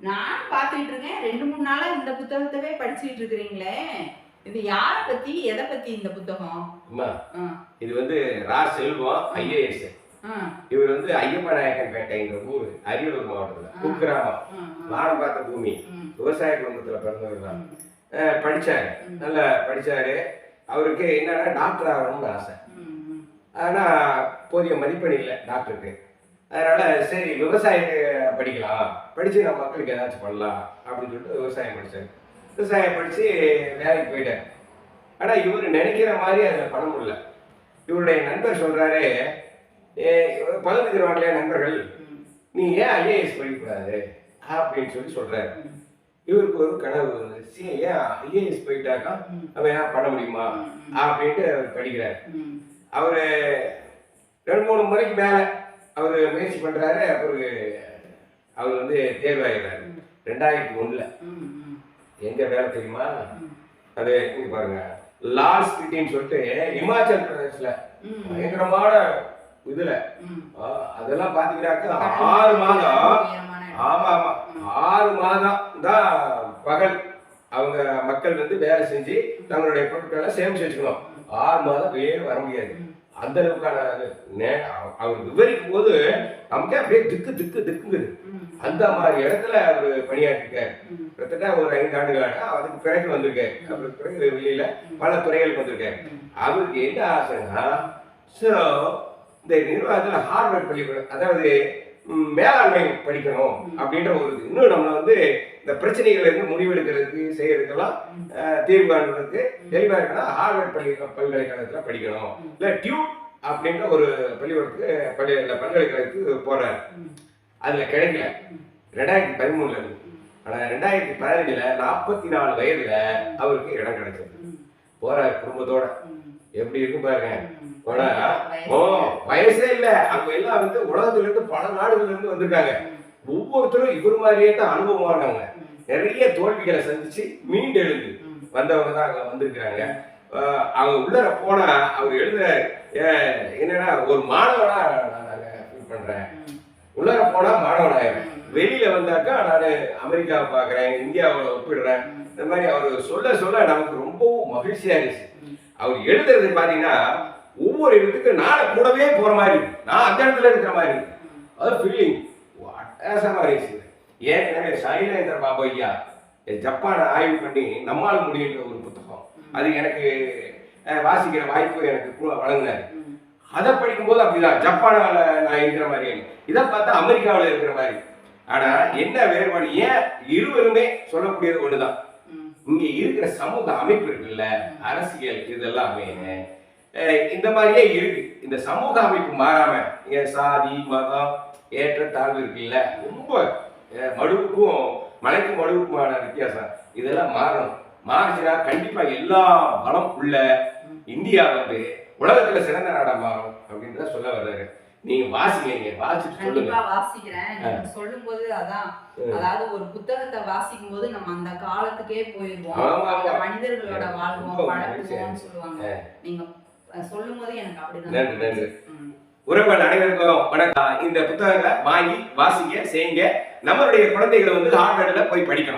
நான் பார்த்துட்டு இருக்கேன். ரெண்டு மூணு நாளா இந்த புத்தகத்தவே படிச்சுட்டு இருக்கிறீங்களே. இது யாரை பத்தி எதை பத்தி இந்த புத்தகம்? இது வந்து ரா செல்வம் ஐஏஎஸ். இவர் வந்து ஐயப்ப நாயக்கன் பேட்டைங்கிற ஊர் அரியலூர் மாவட்டத்தில். குக்கிராமம். வானம் பார்த்த பூமி விவசாய குடும்பத்தில் பிறந்தவர் தான். ம். நல்லா படிச்சாரு. அவருக்கு என்னன்னா டாக்டர் ஆகணும்னு ஆசை. ம், ம், ஆனா போதிய மதிப்பெண் இல்லை டாக்டருக்கு அதனால சரி விவசாயத்தை படிக்கலாம். படிச்சு நம்ம மக்களுக்கு ஏதாச்சும் பண்ணலாம் அப்படின்னு சொல்லிட்டு விவசாயம் படித்தேன் விவசாயம் படித்து வேலைக்கு போயிட்டார் ஆனால் இவர் நினைக்கிற மாதிரி அதில் பண்ண முடியல. இவருடைய நண்பர் சொல்கிறாரு "ஏ, நண்பர்கள் நீ ஏன் ஐஏஎஸ் படிக்கக்கூடாது? அப்படின்னு சொல்லி சொல்கிறாரு இவருக்கு ஒரு கனவு சி ஏன் ஐஏஎஸ் போயிட்டாக்கா அவன் ஏன் பண்ண முடியுமா? அப்படின்ட்டு அவர் படிக்கிறார். அவர் ரெண்டு மூணு முறைக்கு மேலே அவர் முயற்சி பண்ணுறாரு அவருக்கு அவர் வந்து தேர்வாகிறாரு ரெண்டாயிரத்தி ஒன்றில் எங்கே வேலை தெரியுமா? அது இங்க பாருங்க. லால் ஸ்பிட்டின்னு சொல்லிட்டு இமாச்சல் பிரதேசில் பயங்கரமான இதில். அதெல்லாம் பார்த்தீங்கன்னாக்கா ஆறு மாதம். ஆமா ஆமா. ஆறு மாதம் தான் பகல் அவங்க மக்கள் வந்து வேலை செஞ்சு தங்களுடைய பொருட்களை சேமிச்சு வச்சுக்கணும். ஆறு மாதம் வெளியே வர முடியாது. அந்த அளவுக்கான அவர் விவரிக்கும் போது நமக்கே அப்படியே திக்கு திக்கு திக்குங்குது. அந்த மாதிரி இடத்துல அவர் பணியாற்றிருக்காரு. கிட்டத்தட்ட ஒரு ஐந்து ஆண்டுகளாக அதுக்கு பிறகு வந்திருக்காரு. அவருக்கு பிறகு வெளியில பல துறைகளுக்கு வந்திருக்காரு. ம். அவருக்கு என்ன ஆசைன்னா ஸோ இந்த நிர்வாகத்தில் ஹார்வர்ட் பள்ளிக்கூடம் அதாவது மேலாண்மை படிக்கணும். அப்படின்ற ஒரு இது. இன்னும் நம்ம வந்து இந்த பிரச்சனைகள் இருந்து முடிவெடுக்கிறதுக்கு செய்யறதுக்கெல்லாம் தீர்வு காண்றதுக்கு தெளிவாக இருக்கணும். ஹார்வர்ட் பள்ளி பல்கலைக்கழகத்தில் படிக்கணும். இல்லை டியூட் அப்படின்ற ஒரு பள்ளிக்கூடத்துக்கு பள்ளி பல்கலைக்கழகத்துக்கு போறாரு. ம், அதில் கிடைக்கல. ரெண்டாயிரத்தி பதிமூணுல. இருந்து ஆனால் ரெண்டாயிரத்தி பதினஞ்சில் நாற்பத்தி நாலு வயதுல அவருக்கு இடம் கிடைச்சது. ம், போறாரு குடும்பத்தோட. எப்படி இருக்கு பாருங்க. ஓ வயசே இல்ல. அவங்க எல்லாம் வந்து உலகத்துல இருந்து பல நாடுகள்ல இருந்து வந்திருக்காங்க. ஒவ்வொருத்தரும் இவர் மாதிரியே தான் அனுபவமானவங்க ம், நிறைய தோல்விகளை சந்திச்சு மீண்டு எழுந்து வந்தவங்க தான் அங்க வந்திருக்கிறாங்க. அவங்க உள்ளர போனா அவர் எழுதுறாரு "ஏ, என்னன்னா ஒரு மாணவனா நான் ஃபீல் பண்றேன். உள்ளார போனா மாணவனாயிரம் ம். வெளியில வந்தாக்கா நான் அமெரிக்காவை பார்க்குறேன் இந்தியாவில் ஒப்பிடுறேன். இந்த மாதிரி அவர் சொல்ல சொல்ல நமக்கு ரொம்பவும் மகிழ்ச்சியா இருந்துச்சு. அவர் எழுதுறது பார்த்தீங்கன்னா ஒவ்வொரு இடத்துக்கு நான் கூடவே போற மாதிரி நான் அந்த இடத்துல இருக்கிற மாதிரி அது ஃபீலிங் அட்டகாசமா இருந்துச்சு ஏற்கனவே சைலேந்திர பாபு ஐயா ஜப்பானை ஆய்வு பண்ணி நம்மால் முடியுன்ற ஒரு புத்தகம். அது எனக்கு வாசிக்கிற வாய்ப்பு எனக்கு கு- வழங்கினாரு. அதை படிக்கும்போது அப்படிதான். ஜப்பானால நான் இருக்கிற மாதிரி. இதை பார்த்தா அமெரிக்காவில் இருக்கிற மாதிரி. ஆனா என்ன வேறுபாடு? ஏன் இருவருமே சொல்லக்கூடியது ஒண்ணுதான். இங்க இருக்கிற சமூக அமைப்பு இருக்குல்ல அரசியல் இதெல்லாமே இந்த மாதிரியே இருக்கு. இந்த சமூக அமைப்பு மாறாம இங்க சாதி மதம் ஏற்றத்தாழ்வு இருக்குல்ல ரொம்ப மடுவுக்கும் மலைக்கும் மடுவுக்குமான வித்தியாசம். இதெல்லாம் மாறணும். மாறுச்சுன்னா கண்டிப்பா எல்லா வளம் உள்ள இந்தியா வந்து உலகத்துல சிறந்த நாடா மாறும் அப்படின்றத சொல்ல வர்றாரு. நீங்க வாசிங்க நீங்க வாசிச்சு சொல்லுங்க. கண்டிப்பா வாசிக்கிறேன். நீங்க சொல்லும்போது அதான். அதாவது ஒரு புத்தகத்தை வாசிக்கும் போது நம்ம அந்த காலத்துக்கே போயிருவோம். அந்த மனிதர்களோட வாழ்வோம் பழகுவோம்னு சொல்லுவாங்க. நீங்க சொல்லும் போது எனக்கு அப்படிதான் நன்றி. உறவுகள் அனைவருக்கும் வணக்கம். இந்த புத்தகங்களை வாங்கி வாசிங்க செய்யுங்க நம்மளுடைய குழந்தைகளை வந்து ஹார்வர்டில் போய் படிக்கணும்.